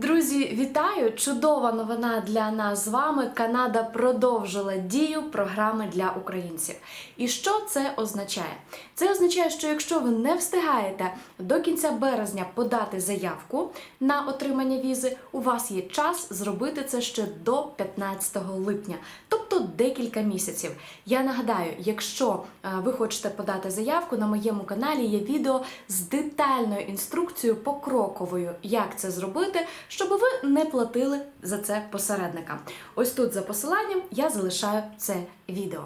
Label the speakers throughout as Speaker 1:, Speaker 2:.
Speaker 1: Друзі, вітаю! Чудова новина для нас з вами. Канада продовжила дію програми для українців. І що це означає? Це означає, що якщо ви не встигаєте до кінця березня подати заявку на отримання візи, у вас є час зробити це ще до 15 липня, тобто декілька місяців. Я нагадаю, якщо е, ви хочете подати заявку, на моєму каналі є відео з детальною інструкцією покроковою, як це зробити, щоб ви не платили за це посередникам. Ось тут за посиланням я залишаю це відео.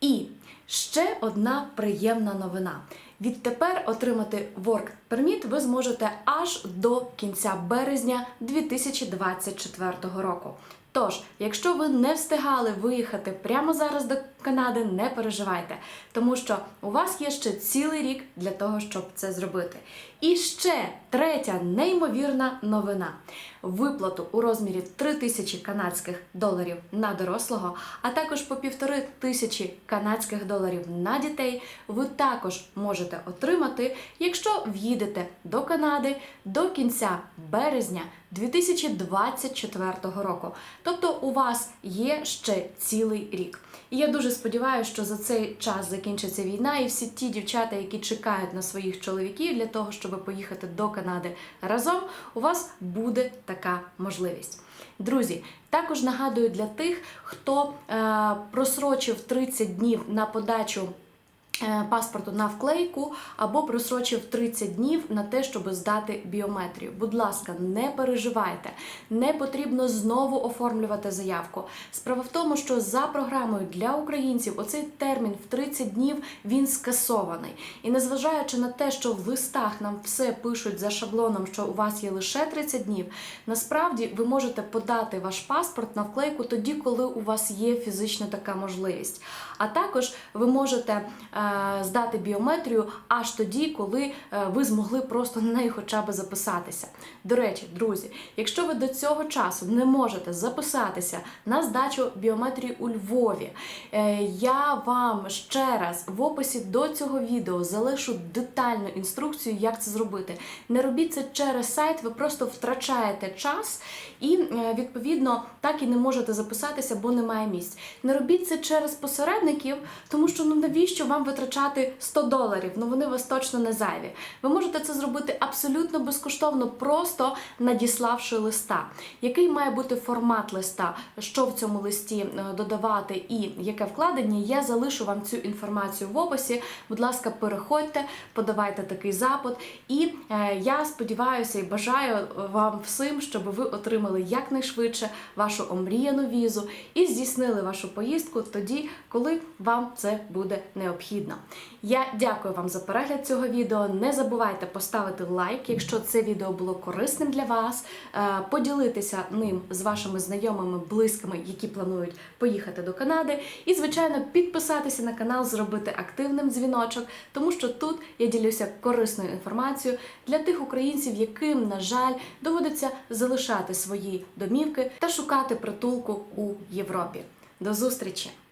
Speaker 1: І ще одна приємна новина. Відтепер отримати Work Permit ви зможете аж до кінця березня 2024 року. Тож, якщо ви не встигали виїхати прямо зараз до Канади, не переживайте, тому що у вас є ще цілий рік для того, щоб це зробити. І ще третя неймовірна новина: виплату у розмірі 3 тисячі канадських доларів на дорослого, а також по півтори тисячі канадських доларів на дітей. Ви також можете отримати, якщо в'їдете до Канади до кінця березня 2024 року. Тобто у вас є ще цілий рік. І я дуже сподіваюся, що за цей час закінчиться війна, і всі ті дівчата, які чекають на своїх чоловіків для того, щоб поїхати до Канади разом, у вас буде така можливість. Друзі, також нагадую для тих, хто е, просрочив 30 днів на подачу. Е, Паспорту на вклейку або просрочив 30 днів на те, щоб здати біометрію. Будь ласка, не переживайте, не потрібно знову оформлювати заявку. Справа в тому, що за програмою для українців оцей термін в 30 днів він скасований. І незважаючи на те, що в листах нам все пишуть за шаблоном, що у вас є лише 30 днів, насправді ви можете подати ваш паспорт на вклейку тоді, коли у вас є фізично така можливість. А також ви можете е, здати біометрію аж тоді, коли е, ви змогли просто на неї хоча б записатися. До речі, друзі, якщо ви до цього часу не можете записатися на здачу біометрії у Львові, е, я вам ще раз в описі до цього відео залишу детальну інструкцію, як це зробити. Не робіть це через сайт, ви просто втрачаєте час і, е, відповідно, так і не можете записатися, бо немає місць. Не робіть це через посередників, тому що ну навіщо вам витрачати 100 доларів? Ну вони вас точно не зайві. Ви можете це зробити абсолютно безкоштовно, просто надіславши листа. Який має бути формат листа, що в цьому листі е, додавати і яке вкладення, я залишу вам цю інформацію в описі. Будь ласка, переходьте, подавайте такий запит. І е, я сподіваюся і бажаю вам всім, щоб ви отримали якнайшвидше вашу омріяну візу і здійснили вашу поїздку тоді, коли вам це буде необхідно. Я дякую вам за перегляд цього відео. Не забувайте поставити лайк, якщо це відео було корисним для вас, е, поділитися ним з вашими знайомими, близькими, які планують поїхати до Канади. І, звичайно, підписатися на канал, зробити активним дзвіночок, тому що тут я ділюся корисною інформацією для тих українців, яким, на жаль, доводиться залишати свої домівки та шукати притулку у Європі. До зустрічі!